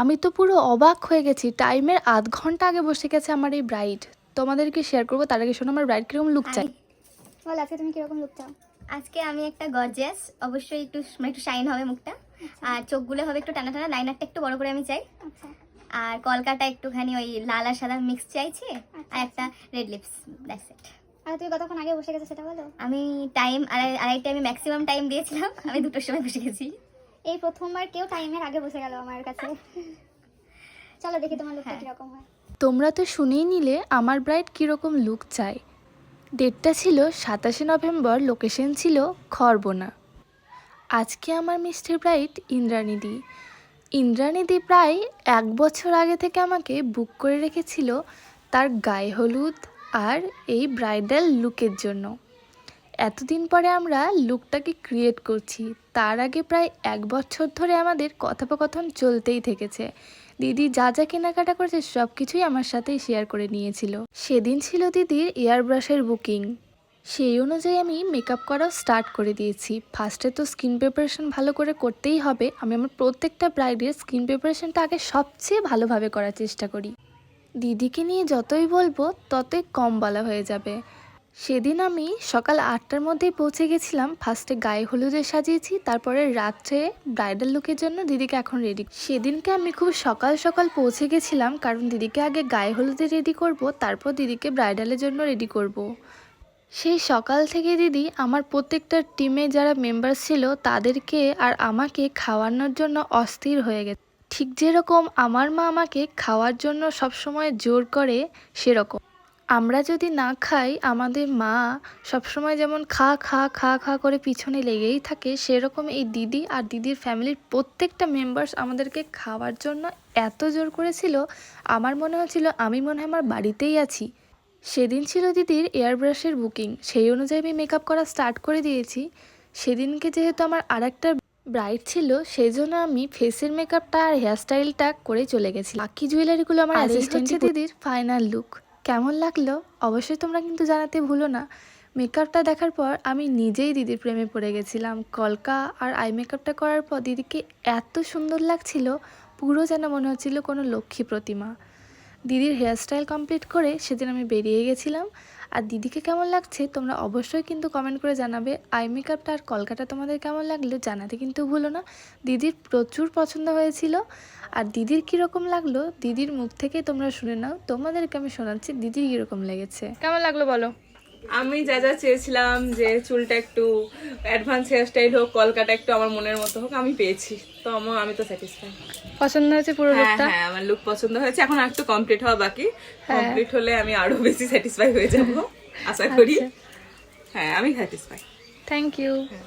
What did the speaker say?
আমি তো পুরো অবাক হয়ে গেছি। টাইমের আধ ঘণ্টা আগে বসে গেছে আমার এই ব্রাইড তোমাদেরকে শেয়ার করব তার আগে শোনো আমার ব্রাইড কীরকম লুক চাই বল আজকে তুমি কীরকম লুক চাও? আজকে আমি একটা গর্জিয়াস অবশ্যই একটু মানে একটু শাইন হবে মুখটা। আর চোখগুলো হবে একটু টানা টানা লাইনারটা একটু বড় করে আমি চাই। আচ্ছা। আর কলকাটা একটুখানি ওই লাল আর সাদা মিক্স চাইছি আর একটা রেড লিপস দ্যাটস ইট আর তুমি কতক্ষণ আগে বসে গেছো সেটা বলো? আমি টাইম আড়াই আড়াইটা আমি ম্যাক্সিমাম টাইম দিয়েছিলাম আমি দুটোর সময় বসে গেছি। এই প্রথমবার কেউ টাইমের আগে বসে গেল আমার কাছে। চলো দেখি তোমার লুকটা হ্যাঁ। কীরকম হয়। তোমরা তো শুনেই নিলে আমার ব্রাইড কীরকম লুক চাই ডেটটা ছিল সাতাশে নভেম্বর লোকেশন ছিল খরবোনা। আজকে আমার মিষ্টির ব্রাইড ইন্দ্রাণীদি। ইন্দ্রাণীদি প্রায় এক বছর আগে থেকে আমাকে বুক করে রেখেছিল তার গায়ে হলুদ আর এই ব্রাইডাল লুকের জন্য। এতদিন পরে আমরা লুকটাকে ক্রিয়েট করছি, তার আগে প্রায় এক বছর ধরে আমাদের কথোপকথন চলতেই থেকেছে। দিদি যা যা কেনাকাটা করেছে সব কিছুই আমার সাথেই শেয়ার করে নিয়েছিল। সেদিন ছিল দিদির এয়ার ব্রাশের বুকিং সেই অনুযায়ী আমি মেকআপ করাও স্টার্ট করে দিয়েছি। ফার্স্টে তো স্কিন প্রিপারেশন ভালো করে করতেই হবে। আমি আমার প্রত্যেকটা ব্রাইডের স্কিন প্রিপারেশনটা আগে সবচেয়ে ভালোভাবে করার চেষ্টা করি। দিদিকে নিয়ে যতই বলব, ততই কম বলা হয়ে যাবে। সেদিন আমি সকাল আটটার মধ্যেই পৌঁছে গেছিলাম। ফার্স্টে গায়ে হলুদে সাজিয়েছি, তারপরে রাত্রে ব্রাইডাল লুকের জন্য দিদিকে এখন রেডি সেদিনকে আমি খুব সকাল সকাল পৌঁছে গেছিলাম, কারণ দিদিকে আগে গায়ে হলুদে রেডি করব, তারপর দিদিকে ব্রাইডালের জন্য রেডি করব। সেই সকাল থেকে দিদি, আমার প্রত্যেকটা টিমে যারা মেম্বার ছিল, তাদেরকে আর আমাকে খাওয়ানোর জন্য অস্থির হয়ে গেছে। ঠিক যেরকম আমার মা আমাকে খাওয়ার জন্য সবসময় জোর করে, সেরকম। আমরা যদি না খাই আমাদের মা সবসময় যেমন খা খা খা খা করে পিছনে লেগেই থাকে সেরকম এই দিদি আর দিদির ফ্যামিলির প্রত্যেকটা মেম্বার্স আমাদেরকে খাওয়ার জন্য এত জোর করেছিল। আমার মনে হচ্ছিল আমি মনে হয় আমার বাড়িতেই আছি। সেদিন ছিল দিদির এয়ার ব্রাশের বুকিং সেই অনুযায়ী আমি মেকআপ করা স্টার্ট করে দিয়েছি। সেদিনকে যেহেতু আমার আর একটা ব্রাইড ছিল সেই জন্য আমি ফেসের মেকআপটা আর হেয়ারস্টাইলটা করে চলে গেছি। বাকি জুয়েলারিগুলো আমার অ্যাসিস্ট্যান্ট দিদির ফাইনাল লুক কেমন লাগল? অবশ্যই তোমরা কিন্তু জানাতে ভুলো না। মেকআপটা দেখার পর আমি নিজেই দিদির প্রেমে পড়ে গেছিলাম। কলকা আর আই মেকআপটা করার পর দিদিকে এত সুন্দর লাগছিল, পুরো যেন মনে হচ্ছিল কোনো লক্ষ্মী প্রতিমা। দিদির হেয়ারস্টাইল কমপ্লিট করে সেদিন আমি বেরিয়ে গেছিলাম। আর দিদিকে কেমন লাগছে তোমরা অবশ্যই কিন্তু কমেন্ট করে জানাবে। আই মেকআপটা আর কলকাটা তোমাদের কেমন লাগল জানাতে কিন্তু ভুলো না। দিদির প্রচুর পছন্দ হয়েছিল। আর দিদির কীরকম লাগল? দিদির মুখ থেকে তোমরা শুনে নাও। তোমাদেরকে আমি শোনাচ্ছি দিদির কীরকম লেগেছে। কেমন লাগল বলো? আমি যা যা চেয়েছিলাম যে চুলটা একটু অ্যাডভান্স হেয়ারস্টাইল হোক কলকাটা একটু আমার মনের মতো হোক আমি পেয়েছি। তো আমার আমি তো স্যাটিসফাই পছন্দ হয়েছে পুরো হ্যাঁ লুকটা হ্যাঁ আমার লুক পছন্দ হয়েছে। এখন আর একটু কমপ্লিট হওয়া বাকি। হ্যাঁ। কমপ্লিট হলে আমি আরও বেশি স্যাটিসফাই হয়ে যাব। আশা করি। আচ্ছা। হ্যাঁ আমি স্যাটিসফাই থ্যাংক ইউ হ্যাঁ।